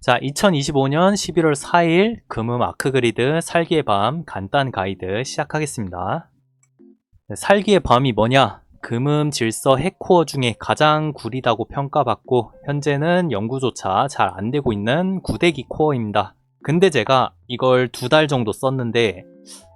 자, 2025년 11월 4일 금음 아크그리드 살기의 밤 간단 가이드 시작하겠습니다. 네, 살기의 밤이 뭐냐? 금음 질서 핵코어 중에 가장 구리다고 평가받고 현재는 연구조차 잘 안 되고 있는 구대기 코어입니다. 근데 제가 이걸 두 달 정도 썼는데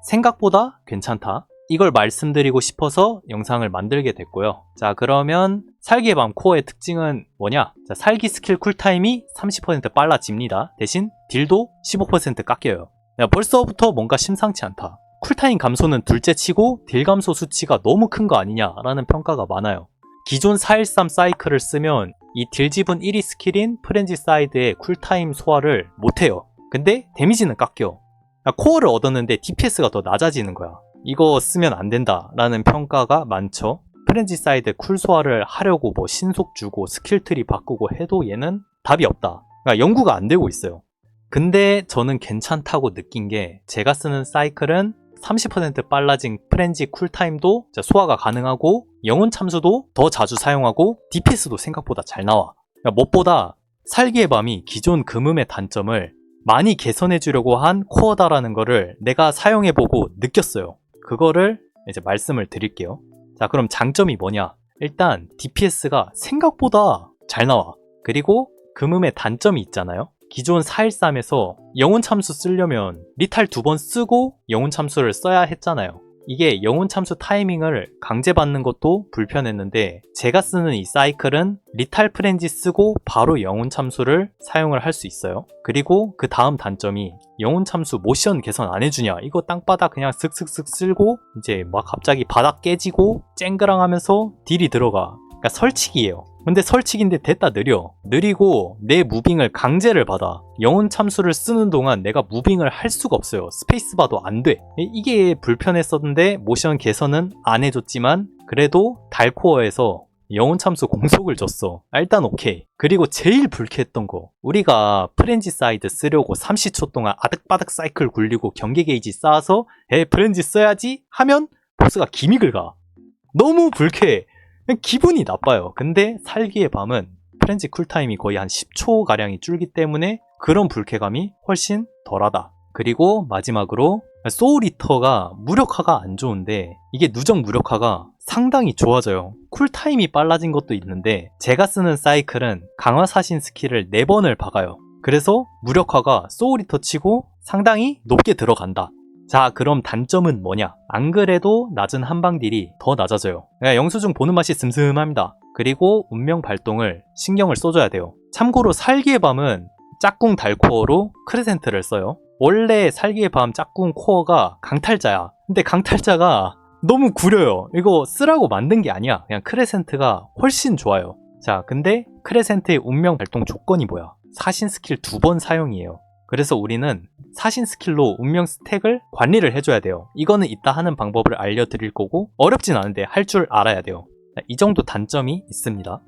생각보다 괜찮다. 이걸 말씀드리고 싶어서 영상을 만들게 됐고요. 자, 그러면 살기의 밤 코어의 특징은 뭐냐? 자, 살기 스킬 쿨타임이 30% 빨라집니다. 대신 딜도 15% 깎여요. 야, 벌써부터 뭔가 심상치 않다. 쿨타임 감소는 둘째 치고 딜 감소 수치가 너무 큰 거 아니냐라는 평가가 많아요. 기존 413 사이클을 쓰면 이 딜 지분 1위 스킬인 프렌지 사이드의 쿨타임 소화를 못해요. 근데 데미지는 깎여. 야, 코어를 얻었는데 DPS가 더 낮아지는 거야. 이거 쓰면 안 된다라는 평가가 많죠. 프렌지 사이드 쿨 소화를 하려고 뭐 신속 주고 스킬 트리 바꾸고 해도 얘는 답이 없다. 그러니까 연구가 안 되고 있어요. 근데 저는 괜찮다고 느낀 게 제가 쓰는 사이클은 30% 빨라진 프렌지 쿨타임도 소화가 가능하고 영혼 참수도 더 자주 사용하고 DPS도 생각보다 잘 나와. 그러니까 무엇보다 살기의 밤이 기존 금음의 단점을 많이 개선해 주려고 한 코어다라는 거를 내가 사용해보고 느꼈어요. 그거를 이제 말씀을 드릴게요. 자, 그럼 장점이 뭐냐? 일단 DPS가 생각보다 잘 나와. 그리고 금음의 단점이 있잖아요. 기존 413에서 영혼 참수 쓰려면 리탈 두 번 쓰고 영혼 참수를 써야 했잖아요. 이게 영혼 참수 타이밍을 강제받는 것도 불편했는데 제가 쓰는 이 사이클은 리탈 프렌지 쓰고 바로 영혼 참수를 사용을 할 수 있어요. 그리고 그 다음 단점이 영혼 참수 모션 개선 안 해주냐 이거 땅바닥 그냥 슥슥슥 쓸고 이제 막 갑자기 바닥 깨지고 쨍그랑 하면서 딜이 들어가 그러니까 설치기예요. 근데 설치기인데 됐다 느려. 느리고 내 무빙을 강제를 받아. 영혼 참수를 쓰는 동안 내가 무빙을 할 수가 없어요. 스페이스바도 안 돼. 이게 불편했었는데 모션 개선은 안 해줬지만 그래도 달코어에서 영혼 참수 공속을 줬어. 아, 일단 오케이. 그리고 제일 불쾌했던 거. 우리가 프렌지 사이드 쓰려고 30초 동안 아득바득 사이클 굴리고 경계 게이지 쌓아서 에 프렌지 써야지 하면 보스가 기믹을 가. 너무 불쾌해. 기분이 나빠요. 근데 살기의 밤은 프렌지 쿨타임이 거의 한 10초 가량이 줄기 때문에 그런 불쾌감이 훨씬 덜하다. 그리고 마지막으로 소울 이터가 무력화가 안 좋은데 이게 누적 무력화가 상당히 좋아져요. 쿨타임이 빨라진 것도 있는데 제가 쓰는 사이클은 강화 사신 스킬을 4번을 박아요. 그래서 무력화가 소울 이터 치고 상당히 높게 들어간다. 자, 그럼 단점은 뭐냐? 안 그래도 낮은 한방 딜이 더 낮아져요. 그러니까 영수증 보는 맛이 슴슴합니다. 그리고 운명 발동을 신경을 써줘야 돼요. 참고로 살기의 밤은 짝꿍 달코어로 크레센트를 써요. 원래 살기의 밤 짝꿍 코어가 강탈자야. 근데 강탈자가 너무 구려요. 이거 쓰라고 만든 게 아니야. 그냥 크레센트가 훨씬 좋아요. 자, 근데 크레센트의 운명 발동 조건이 뭐야? 사신 스킬 두 번 사용이에요. 그래서 우리는 사신 스킬로 운명 스택을 관리를 해줘야 돼요. 이거는 이따 하는 방법을 알려드릴 거고 어렵진 않은데 할 줄 알아야 돼요. 이 정도 단점이 있습니다.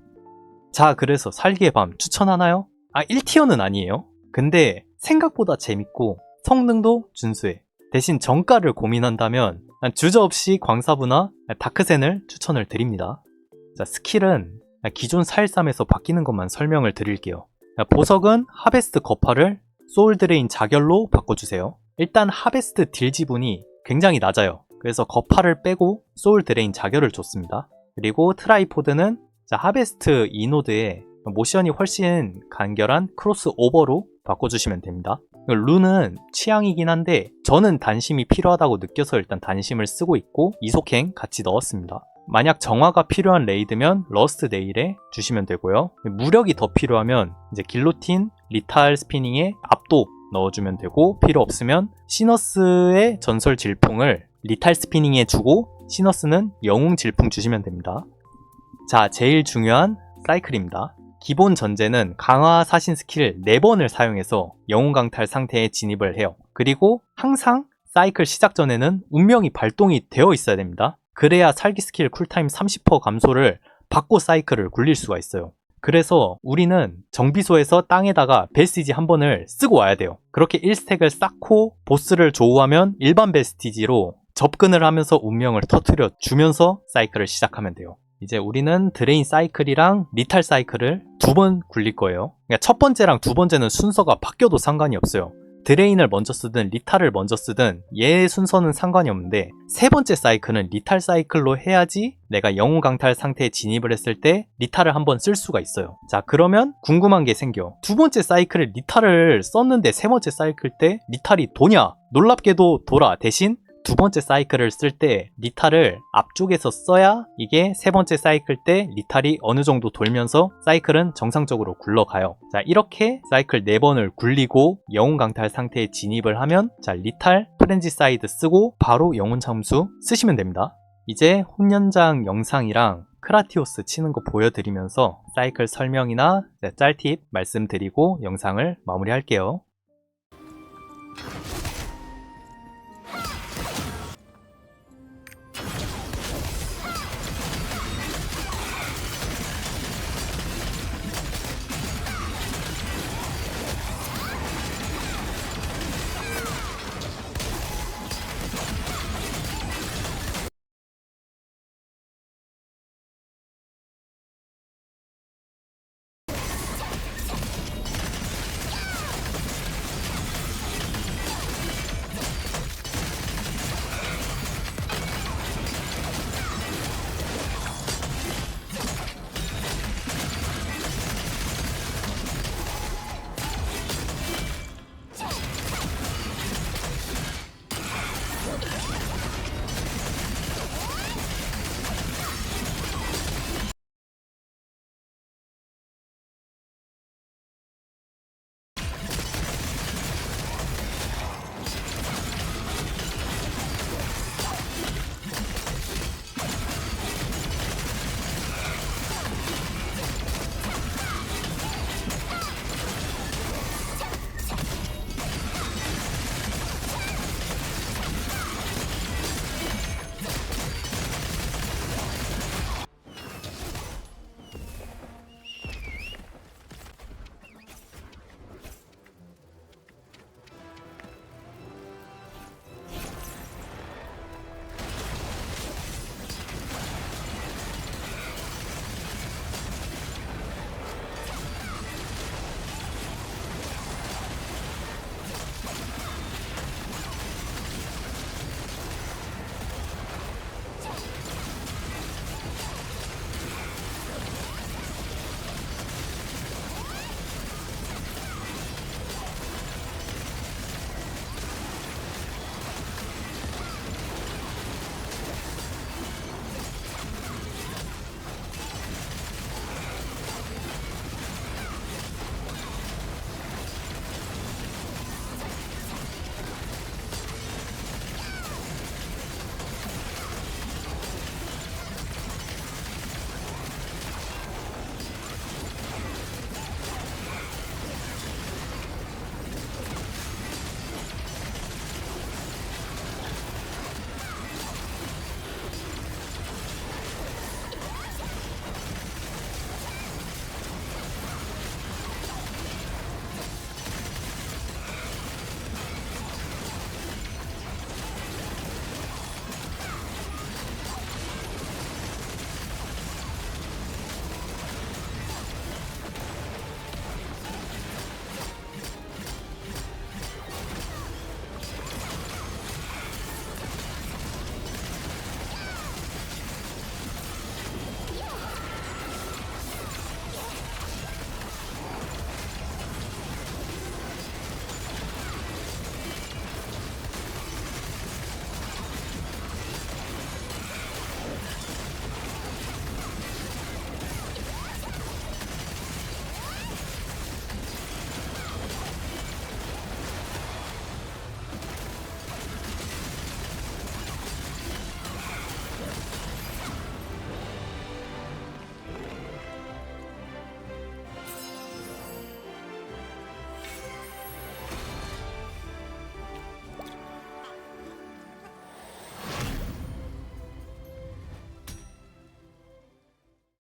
자, 그래서 살기의 밤 추천하나요? 아, 1티어는 아니에요. 근데 생각보다 재밌고 성능도 준수해. 대신 정가를 고민한다면 주저없이 광사부나 다크센을 추천을 드립니다. 자, 스킬은 기존 413에서 바뀌는 것만 설명을 드릴게요. 보석은 하베스트 거파를 소울 드레인 자결로 바꿔주세요. 일단 하베스트 딜 지분이 굉장히 낮아요. 그래서 거파를 빼고 소울 드레인 자결을 줬습니다. 그리고 트라이포드는 하베스트 이노드에 모션이 훨씬 간결한 크로스 오버로 바꿔주시면 됩니다. 룬은 취향이긴 한데 저는 단심이 필요하다고 느껴서 일단 단심을 쓰고 있고 이속행 같이 넣었습니다. 만약 정화가 필요한 레이드면 러스트 네일에 주시면 되고요. 무력이 더 필요하면 이제 길로틴, 리탈 스피닝에 압도 넣어주면 되고 필요 없으면 시너스의 전설 질풍을 리탈 스피닝에 주고 시너스는 영웅 질풍 주시면 됩니다. 자, 제일 중요한 사이클입니다. 기본 전제는 강화 사신 스킬 4번을 사용해서 영웅 강탈 상태에 진입을 해요. 그리고 항상 사이클 시작 전에는 운명이 발동이 되어 있어야 됩니다. 그래야 살기 스킬 쿨타임 30% 감소를 받고 사이클을 굴릴 수가 있어요. 그래서 우리는 정비소에서 땅에다가 베스티지 한 번을 쓰고 와야 돼요. 그렇게 1스택을 쌓고 보스를 조우하면 일반 베스티지로 접근을 하면서 운명을 터트려 주면서 사이클을 시작하면 돼요. 이제 우리는 드레인 사이클이랑 리탈 사이클을 두 번 굴릴 거예요. 그러니까 첫 번째랑 두 번째는 순서가 바뀌어도 상관이 없어요. 드레인을 먼저 쓰든 리탈을 먼저 쓰든 얘 순서는 상관이 없는데 세 번째 사이클은 리탈 사이클로 해야지 내가 영웅 강탈 상태에 진입을 했을 때 리탈을 한번 쓸 수가 있어요. 자 그러면 궁금한 게 생겨. 두 번째 사이클에 리탈을 썼는데 세 번째 사이클 때 리탈이 도냐? 놀랍게도 돌아. 대신 두 번째 사이클을 쓸때 리탈을 앞쪽에서 써야 이게 세 번째 사이클 때 리탈이 어느 정도 돌면서 사이클은 정상적으로 굴러가요. 자, 이렇게 사이클 4번을 굴리고 영웅 강탈 상태에 진입을 하면 자, 리탈 프렌지 사이드 쓰고 바로 영혼 참수 쓰시면 됩니다. 이제 혼연장 영상이랑 크라티오스 치는 거 보여드리면서 사이클 설명이나 짤팁 말씀드리고 영상을 마무리할게요.